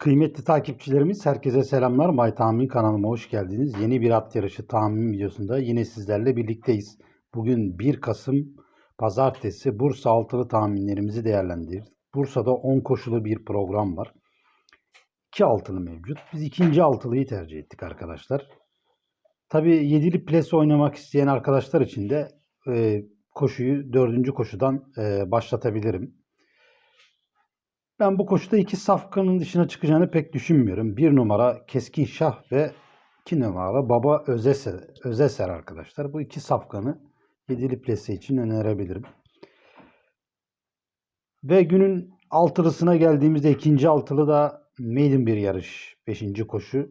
Kıymetli takipçilerimiz herkese selamlar. My Tahmin kanalıma hoş geldiniz. Yeni bir at yarışı tahmin videosunda yine sizlerle birlikteyiz. Bugün 1 Kasım Pazartesi Bursa altılı tahminlerimizi değerlendirdik. Bursa'da 10 koşulu bir program var. 2 altılı mevcut. Biz ikinci altılıyı tercih ettik arkadaşlar. Tabi yedili ples oynamak isteyen arkadaşlar için de e, koşuyu dördüncü koşudan e, başlatabilirim. Ben bu koşuda iki safkanın dışına çıkacağını pek düşünmüyorum. Bir numara Keskin Şah ve iki numara Baba Özeser, Özeser arkadaşlar. Bu iki safkanı yedili plase için önerebilirim. Ve günün altılısına geldiğimizde ikinci altılı da maiden bir yarış. Beşinci koşu.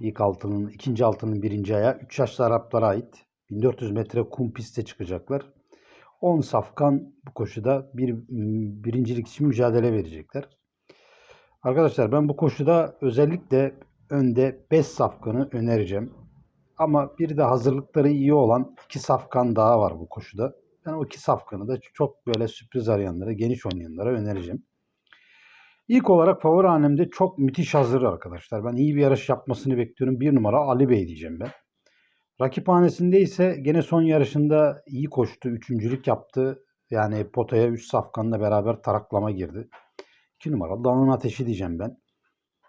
İlk altının, ikinci altının birinci ayağı. 3 yaşlı Araplara ait. 1400 metre kum piste çıkacaklar. 10 safkan bu koşuda bir birincilik için mücadele verecekler. Arkadaşlar ben bu koşuda özellikle önde 5 safkanı önereceğim. Ama bir de hazırlıkları iyi olan 2 safkan daha var bu koşuda. Ben o 2 safkanı da çok böyle sürpriz arayanlara, geniş oynayanlara önereceğim. İlk olarak favori hanemde çok müthiş hazır arkadaşlar. Ben iyi bir yarış yapmasını bekliyorum. Bir numara Ali Bey diyeceğim ben. Rakiphanesinde ise gene son yarışında iyi koştu. Üçüncülük yaptı. Yani potaya 3 safkanla beraber taraklama girdi. 2 numaralı Dağın Ateşi diyeceğim ben.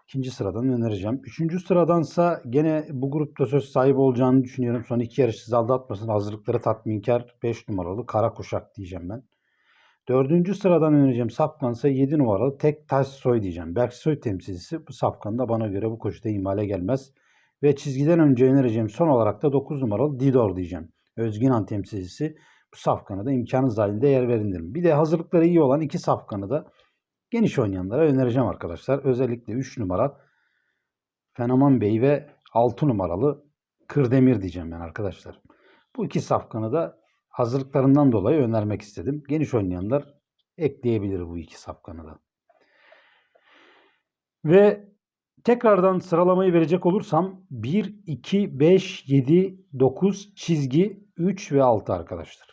İkinci sıradan önereceğim. Üçüncü sıradansa gene bu grupta söz sahibi olacağını düşünüyorum. Son iki yarış sizi aldatmasın. Hazırlıkları tatminkar 5 numaralı Kara Kuşak diyeceğim ben. Dördüncü sıradan önereceğim safkansa 7 numaralı Tek Taş Soy diyeceğim. Berksoy temsilcisi bu safkan da bana göre bu koşuda ihmale gelmez. Ve çizgiden önce önereceğim son olarak da 9 numaralı Didor diyeceğim. Özgün temsilcisi bu safkanı da imkanınız dahilinde yer verin Bir de hazırlıkları iyi olan iki safkanı da geniş oynayanlara önereceğim arkadaşlar. Özellikle 3 numara Fenomen Bey ve 6 numaralı Kırdemir diyeceğim ben arkadaşlar. Bu iki safkanı da hazırlıklarından dolayı önermek istedim. Geniş oynayanlar ekleyebilir bu iki safkanı da. Ve Tekrardan sıralamayı verecek olursam 1, 2, 5, 7, 9, çizgi 3 ve 6 arkadaşlar.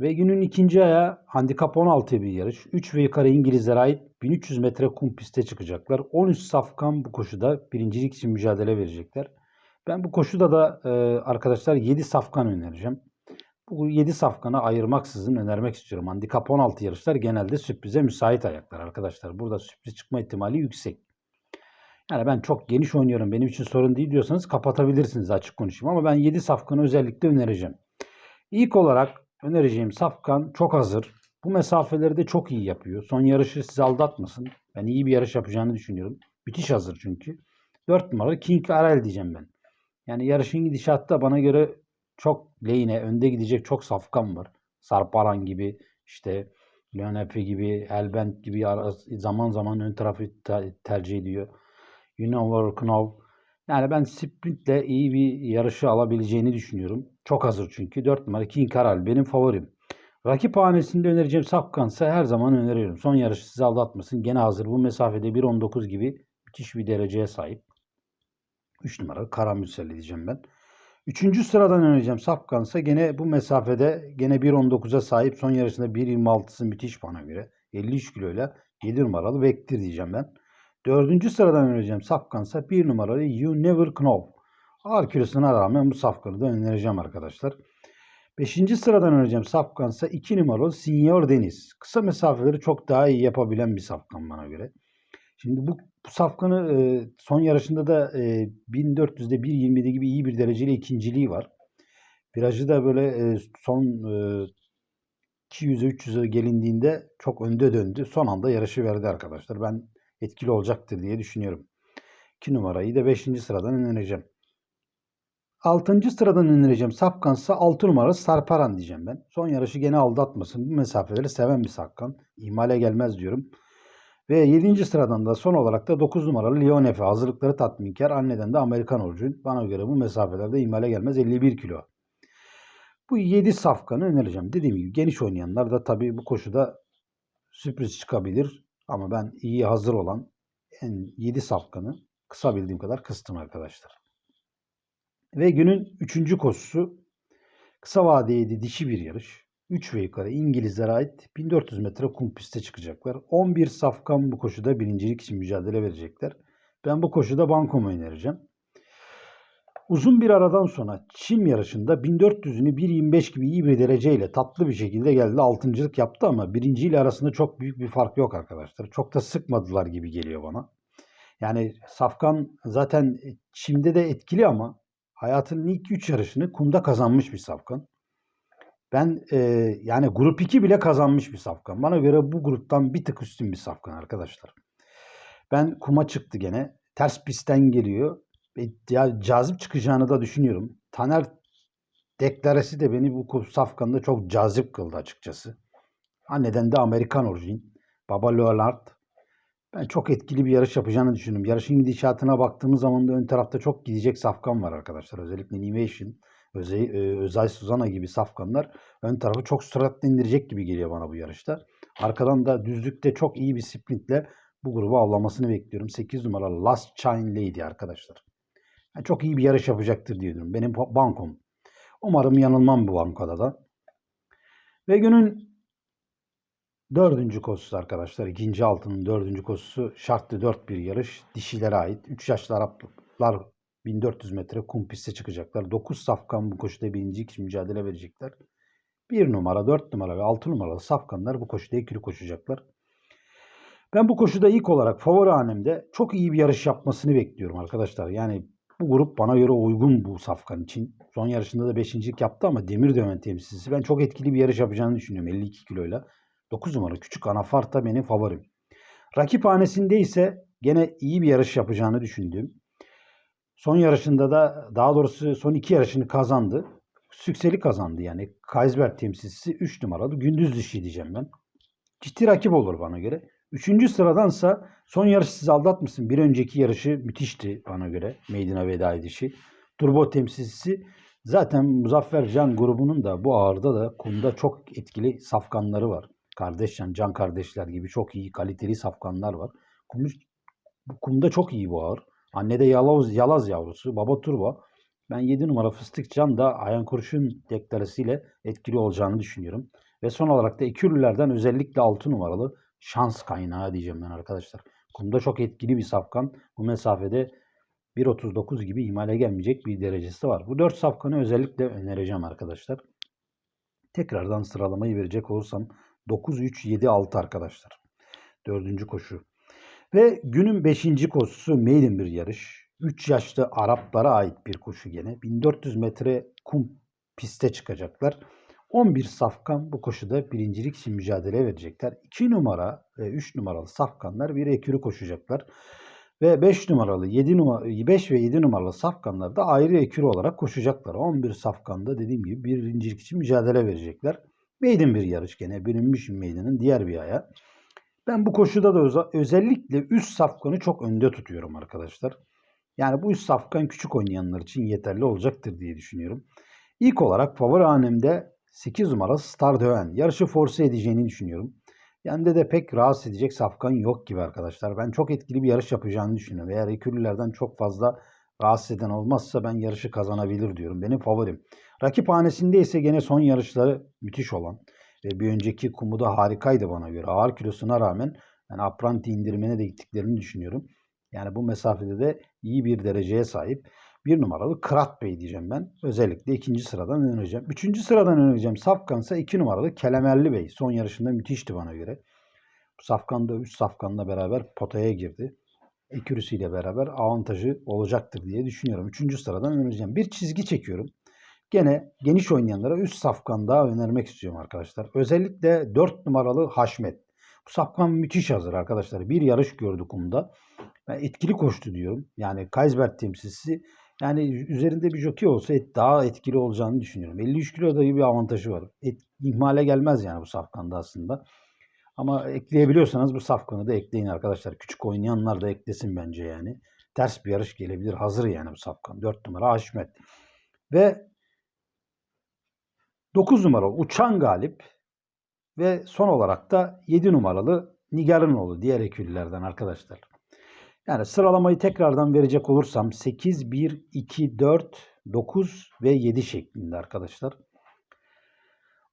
Ve günün ikinci aya handikap 16 bir yarış. 3 ve yukarı İngilizlere ait 1300 metre kum piste çıkacaklar. 13 safkan bu koşuda birincilik için mücadele verecekler. Ben bu koşuda da e, arkadaşlar 7 safkan önereceğim. Bu 7 safkanı ayırmaksızın önermek istiyorum. Handikap 16 yarışlar genelde sürprize müsait ayaklar arkadaşlar. Burada sürpriz çıkma ihtimali yüksek. Yani ben çok geniş oynuyorum benim için sorun değil diyorsanız kapatabilirsiniz açık konuşayım. Ama ben 7 safkanı özellikle önereceğim. İlk olarak önereceğim safkan çok hazır. Bu mesafeleri de çok iyi yapıyor. Son yarışı sizi aldatmasın. Ben iyi bir yarış yapacağını düşünüyorum. Müthiş hazır çünkü. 4 numaralı King Arel diyeceğim ben. Yani yarışın gidişatta bana göre çok lehine, önde gidecek çok safkan var. Sarparan gibi, işte Leon gibi, Elbent gibi zaman zaman ön tarafı tercih ediyor. Yunovar Knov. Yani ben sprintle iyi bir yarışı alabileceğini düşünüyorum. Çok hazır çünkü. 4 numara King Karal benim favorim. Rakip hanesinde önereceğim Safkan'sa her zaman öneriyorum. Son yarışı sizi aldatmasın. Gene hazır. Bu mesafede 1.19 gibi müthiş bir dereceye sahip. 3 numara Karamürsel diyeceğim ben. Üçüncü sıradan önereceğim Safkan'sa gene bu mesafede gene 1.19'a sahip. Son yarışında 1.26'sı müthiş bana göre. 53 kiloyla 7 numaralı Vektir diyeceğim ben. Dördüncü sıradan önereceğim safkansa bir numaralı You Never Know. Ağır kilosuna rağmen bu safkanı da önereceğim arkadaşlar. Beşinci sıradan önereceğim safkansa iki numaralı Senior Deniz. Kısa mesafeleri çok daha iyi yapabilen bir safkan bana göre. Şimdi bu, bu safkanı e, son yarışında da e, 1400'de 1.27 gibi iyi bir dereceli ikinciliği var. Virajı da böyle e, son e, 200'e 300'e gelindiğinde çok önde döndü. Son anda yarışı verdi arkadaşlar. Ben etkili olacaktır diye düşünüyorum. 2 numarayı da 5. sıradan önereceğim. 6. sıradan önereceğim Safkan'sa 6 numara Sarparan diyeceğim ben. Son yarışı gene aldatmasın. Bu mesafeleri seven bir Safkan. İhmale gelmez diyorum. Ve 7. sıradan da son olarak da 9 numaralı Leon Efe. Hazırlıkları tatminkar. Anneden de Amerikan orucu. Bana göre bu mesafelerde ihmale gelmez. 51 kilo. Bu 7 safkanı önereceğim. Dediğim gibi geniş oynayanlar da tabii bu koşuda sürpriz çıkabilir. Ama ben iyi hazır olan en 7 safkanı kısa bildiğim kadar kıstım arkadaşlar. Ve günün 3. koşusu kısa vadeydi dişi bir yarış. 3 ve yukarı İngilizlere ait 1400 metre kum piste çıkacaklar. 11 safkan bu koşuda birincilik için mücadele verecekler. Ben bu koşuda bankomu önereceğim. Uzun bir aradan sonra çim yarışında 1400'ünü 1.25 gibi iyi bir dereceyle tatlı bir şekilde geldi. Altıncılık yaptı ama birinciyle arasında çok büyük bir fark yok arkadaşlar. Çok da sıkmadılar gibi geliyor bana. Yani Safkan zaten çimde de etkili ama hayatının ilk 3 yarışını kumda kazanmış bir Safkan. Ben e, yani grup 2 bile kazanmış bir Safkan. Bana göre bu gruptan bir tık üstün bir Safkan arkadaşlar. Ben kuma çıktı gene. Ters pistten geliyor. E, ya cazip çıkacağını da düşünüyorum. Taner deklaresi de beni bu Safkan'da çok cazip kıldı açıkçası. Anneden de Amerikan orijin. Baba Leonard. Ben çok etkili bir yarış yapacağını düşünüyorum. Yarışın gidişatına baktığımız zaman da ön tarafta çok gidecek safkan var arkadaşlar. Özellikle Nimation, Özey, e, Özay Suzana gibi safkanlar ön tarafı çok süratle indirecek gibi geliyor bana bu yarışta. Arkadan da düzlükte çok iyi bir sprintle bu grubu avlamasını bekliyorum. 8 numara Last Chain Lady arkadaşlar. Yani çok iyi bir yarış yapacaktır diye diyorum. Benim bankom. Umarım yanılmam bu bankoda da. Ve günün Dördüncü koşusu arkadaşlar. ikinci altının dördüncü koşusu şartlı dört bir yarış. Dişilere ait. 3 yaşlı Araplar 1400 metre kum piste çıkacaklar. 9 safkan bu koşuda birinci kişi mücadele verecekler. 1 numara, 4 numara ve 6 numaralı safkanlar bu koşuda ikili koşacaklar. Ben bu koşuda ilk olarak favori hanemde çok iyi bir yarış yapmasını bekliyorum arkadaşlar. Yani bu grup bana göre uygun bu safkan için. Son yarışında da 5. yaptı ama demir döven temsilcisi. Ben çok etkili bir yarış yapacağını düşünüyorum 52 kiloyla. 9 numara Küçük Anafarta benim favorim. Rakip hanesinde ise gene iyi bir yarış yapacağını düşündüğüm. Son yarışında da daha doğrusu son iki yarışını kazandı. Sükseli kazandı yani. Kaysberg temsilcisi 3 numaralı gündüz dişi diyeceğim ben. Ciddi rakip olur bana göre. Üçüncü sıradansa son yarış sizi aldatmışsın. Bir önceki yarışı müthişti bana göre. Meydana veda edişi. Turbo temsilcisi zaten Muzaffer Can grubunun da bu ağırda da kumda çok etkili safkanları var kardeş yani can kardeşler gibi çok iyi kaliteli safkanlar var. Kum, kumda çok iyi bu ağır. Anne de yalaz, yalaz yavrusu. Baba turbo. Ben 7 numara Fıstık Can da Ayhan Kurşun deklarasıyla etkili olacağını düşünüyorum. Ve son olarak da ikililerden özellikle 6 numaralı şans kaynağı diyeceğim ben arkadaşlar. Kumda çok etkili bir safkan. Bu mesafede 1.39 gibi ihmale gelmeyecek bir derecesi var. Bu 4 safkanı özellikle önereceğim arkadaşlar. Tekrardan sıralamayı verecek olursam 9-3-7-6 arkadaşlar. Dördüncü koşu. Ve günün beşinci koşusu maiden bir yarış. 3 yaşlı Araplara ait bir koşu gene. 1400 metre kum piste çıkacaklar. 11 safkan bu koşuda birincilik için mücadele verecekler. 2 numara ve 3 numaralı safkanlar bir ekürü koşacaklar. Ve 5 numaralı 7 numara 5 ve 7 numaralı safkanlar da ayrı ekürü olarak koşacaklar. 11 safkanda dediğim gibi birincilik için mücadele verecekler. Maiden bir yarış gene. Bölünmüş Maiden'ın diğer bir ayağı. Ben bu koşuda da özellikle üst safkanı çok önde tutuyorum arkadaşlar. Yani bu üst safkan küçük oynayanlar için yeterli olacaktır diye düşünüyorum. İlk olarak favori hanemde 8 numara Star Döven. Yarışı force edeceğini düşünüyorum. Yanında de pek rahatsız edecek safkan yok gibi arkadaşlar. Ben çok etkili bir yarış yapacağını düşünüyorum. Eğer ekürlülerden çok fazla rahatsız eden olmazsa ben yarışı kazanabilir diyorum. Benim favorim. Rakip hanesinde ise gene son yarışları müthiş olan ve bir önceki kumu da harikaydı bana göre. Ağır kilosuna rağmen yani apranti indirmene de gittiklerini düşünüyorum. Yani bu mesafede de iyi bir dereceye sahip. Bir numaralı Krat Bey diyeceğim ben. Özellikle ikinci sıradan önereceğim. Üçüncü sıradan önereceğim Safkan ise iki numaralı Kelemerli Bey. Son yarışında müthişti bana göre. Safkan da üç Safkan'la beraber potaya girdi. Ekürüsüyle beraber avantajı olacaktır diye düşünüyorum. Üçüncü sıradan önereceğim. Bir çizgi çekiyorum. Gene geniş oynayanlara üst safkan daha önermek istiyorum arkadaşlar. Özellikle 4 numaralı Haşmet. Bu safkan müthiş hazır arkadaşlar. Bir yarış gördü kumda. Ben etkili koştu diyorum. Yani Kaysberg temsilcisi yani üzerinde bir jockey olsa et daha etkili olacağını düşünüyorum. 53 kilo da bir avantajı var. Et, ihmale gelmez yani bu safkanda aslında. Ama ekleyebiliyorsanız bu safkanı da ekleyin arkadaşlar. Küçük oynayanlar da eklesin bence yani. Ters bir yarış gelebilir. Hazır yani bu safkan. 4 numara Haşmet. Ve 9 numara Uçan Galip ve son olarak da 7 numaralı Nigarinoğlu diğer eküllerden arkadaşlar. Yani sıralamayı tekrardan verecek olursam 8, 1, 2, 4, 9 ve 7 şeklinde arkadaşlar.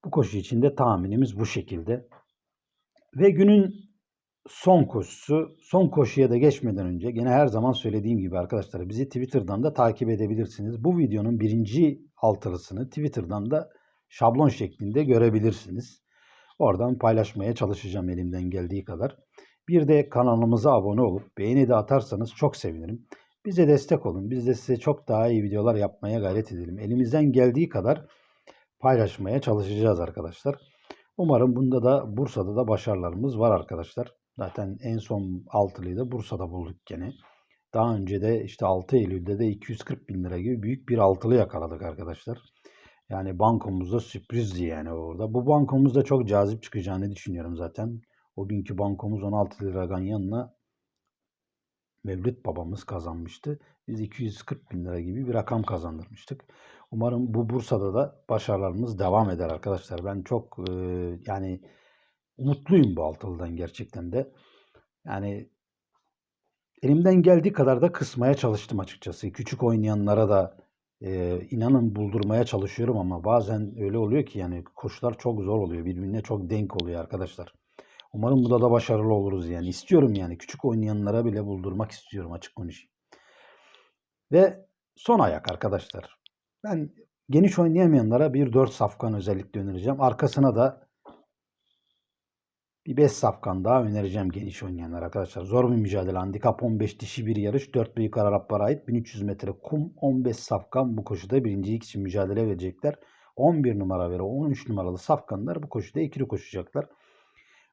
Bu koşu için de tahminimiz bu şekilde. Ve günün son koşusu. Son koşuya da geçmeden önce gene her zaman söylediğim gibi arkadaşlar bizi Twitter'dan da takip edebilirsiniz. Bu videonun birinci altılısını Twitter'dan da şablon şeklinde görebilirsiniz. Oradan paylaşmaya çalışacağım elimden geldiği kadar. Bir de kanalımıza abone olup beğeni de atarsanız çok sevinirim. Bize destek olun. Biz de size çok daha iyi videolar yapmaya gayret edelim. Elimizden geldiği kadar paylaşmaya çalışacağız arkadaşlar. Umarım bunda da Bursa'da da başarılarımız var arkadaşlar. Zaten en son altılıyı da Bursa'da bulduk gene. Daha önce de işte 6 Eylül'de de 240 bin lira gibi büyük bir altılı yakaladık arkadaşlar. Yani bankomuzda sürprizdi yani orada. Bu bankomuzda çok cazip çıkacağını düşünüyorum zaten. O günkü bankomuz 16 liradan yanına Mevlüt babamız kazanmıştı. Biz 240 bin lira gibi bir rakam kazandırmıştık. Umarım bu Bursa'da da başarılarımız devam eder arkadaşlar. Ben çok e, yani umutluyum bu altılıdan gerçekten de. Yani elimden geldiği kadar da kısmaya çalıştım açıkçası. Küçük oynayanlara da e, inanın buldurmaya çalışıyorum ama bazen öyle oluyor ki yani koşular çok zor oluyor. Birbirine çok denk oluyor arkadaşlar. Umarım burada da başarılı oluruz yani. İstiyorum yani küçük oynayanlara bile buldurmak istiyorum açık konuşayım. Ve son ayak arkadaşlar. Ben geniş oynayamayanlara bir 4 safkan özellikle önereceğim. Arkasına da bir 5 safkan daha önereceğim geniş oynayanlar arkadaşlar. Zor bir mücadele. Handikap 15 dişi bir yarış. 4 büyük Araplara ait 1300 metre kum 15 safkan bu koşuda birincilik için mücadele verecekler. 11 numara ve 13 numaralı safkanlar bu koşuda ikili koşacaklar.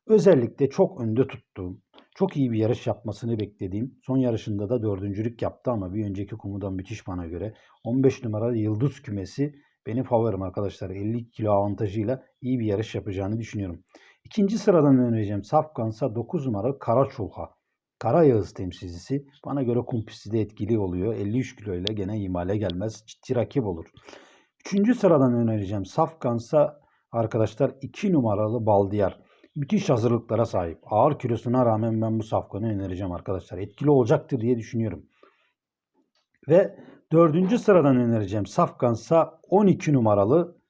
Özellikle çok önde tuttuğum, çok iyi bir yarış yapmasını beklediğim, son yarışında da dördüncülük yaptı ama bir önceki kumudan müthiş bana göre. 15 numaralı Yıldız Kümesi benim favorim arkadaşlar. 50 kilo avantajıyla iyi bir yarış yapacağını düşünüyorum. İkinci sıradan önereceğim Safkansa 9 numaralı Kara Çulha. Kara Yağız temsilcisi. Bana göre kum pisti de etkili oluyor. 53 kilo ile gene imale gelmez. Ciddi rakip olur. Üçüncü sıradan önereceğim Safkansa arkadaşlar 2 numaralı Baldiyar müthiş hazırlıklara sahip. Ağır kilosuna rağmen ben bu safkanı önereceğim arkadaşlar. Etkili olacaktır diye düşünüyorum. Ve dördüncü sıradan önereceğim safkansa 12 numaralı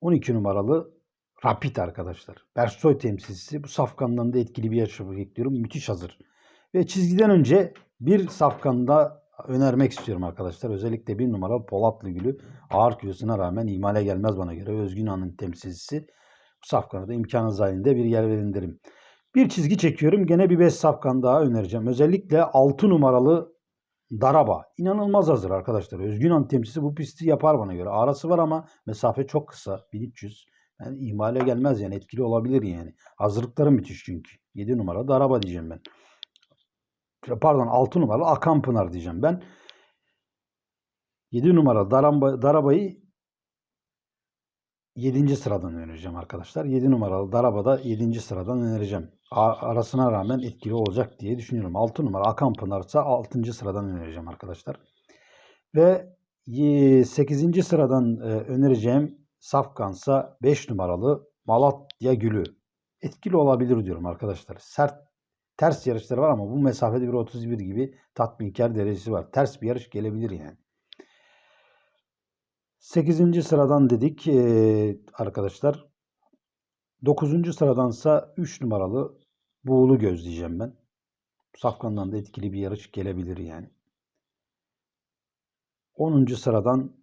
12 numaralı Rapid arkadaşlar. Bersoy temsilcisi. Bu safkandan da etkili bir yarış bekliyorum. Müthiş hazır. Ve çizgiden önce bir safkanda önermek istiyorum arkadaşlar. Özellikle bir numaralı Polatlı Gülü ağır kilosuna rağmen imale gelmez bana göre. Özgün Han'ın temsilcisi. Bu safkana da imkanınız dahilinde bir yer verin derim. Bir çizgi çekiyorum. Gene bir 5 safkan daha önereceğim. Özellikle 6 numaralı Daraba. İnanılmaz hazır arkadaşlar. Özgün Han temsilcisi bu pisti yapar bana göre. Arası var ama mesafe çok kısa. 1300. Yani ihmale gelmez yani etkili olabilir yani. Hazırlıkları müthiş çünkü. 7 numara Daraba diyeceğim ben pardon 6 numaralı Akan Pınar diyeceğim ben. 7 numara Daramba, Daraba'yı 7. sıradan önereceğim arkadaşlar. 7 numaralı Daraba'da 7. sıradan önereceğim. arasına rağmen etkili olacak diye düşünüyorum. 6 numara Akan Pınar ise 6. sıradan önereceğim arkadaşlar. Ve 8. sıradan önereceğim Safkansa 5 numaralı Malatya Gülü. Etkili olabilir diyorum arkadaşlar. Sert ters yarışları var ama bu mesafede 1.31 gibi tatminkar derecesi var. Ters bir yarış gelebilir yani. 8. sıradan dedik ee, arkadaşlar. 9. sıradansa 3 numaralı Buğulu Göz diyeceğim ben. Safkan'dan da etkili bir yarış gelebilir yani. 10. sıradan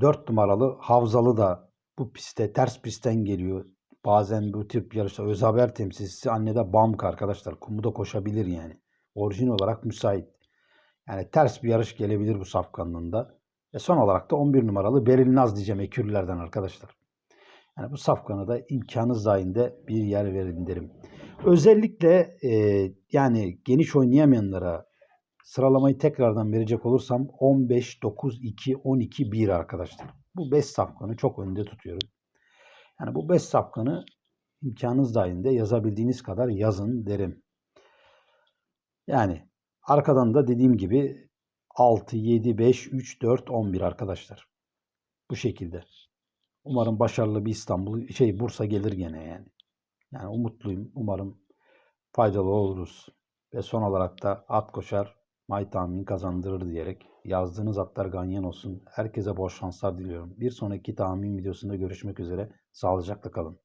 4 numaralı Havzalı da bu piste ters pistten geliyor. Bazen bu tip yarışta öz haber temsilcisi annede Bamk arkadaşlar. Kumuda koşabilir yani. Orijin olarak müsait. Yani ters bir yarış gelebilir bu safkanlığında. Ve son olarak da 11 numaralı Beril Naz diyeceğim ekürlerden arkadaşlar. Yani bu safkanı da imkanı zahinde bir yer verin derim. Özellikle e, yani geniş oynayamayanlara sıralamayı tekrardan verecek olursam 15, 9, 2, 12, 1 arkadaşlar. Bu 5 safkanı çok önde tutuyorum. Yani bu 5 sapkanı imkanınız dahilinde yazabildiğiniz kadar yazın derim. Yani arkadan da dediğim gibi 6, 7, 5, 3, 4, 11 arkadaşlar. Bu şekilde. Umarım başarılı bir İstanbul, şey Bursa gelir gene yani. Yani umutluyum. Umarım faydalı oluruz. Ve son olarak da at koşar, May tahmin kazandırır diyerek yazdığınız atlar ganyan olsun. Herkese bol şanslar diliyorum. Bir sonraki tahmin videosunda görüşmek üzere. Sağlıcakla kalın.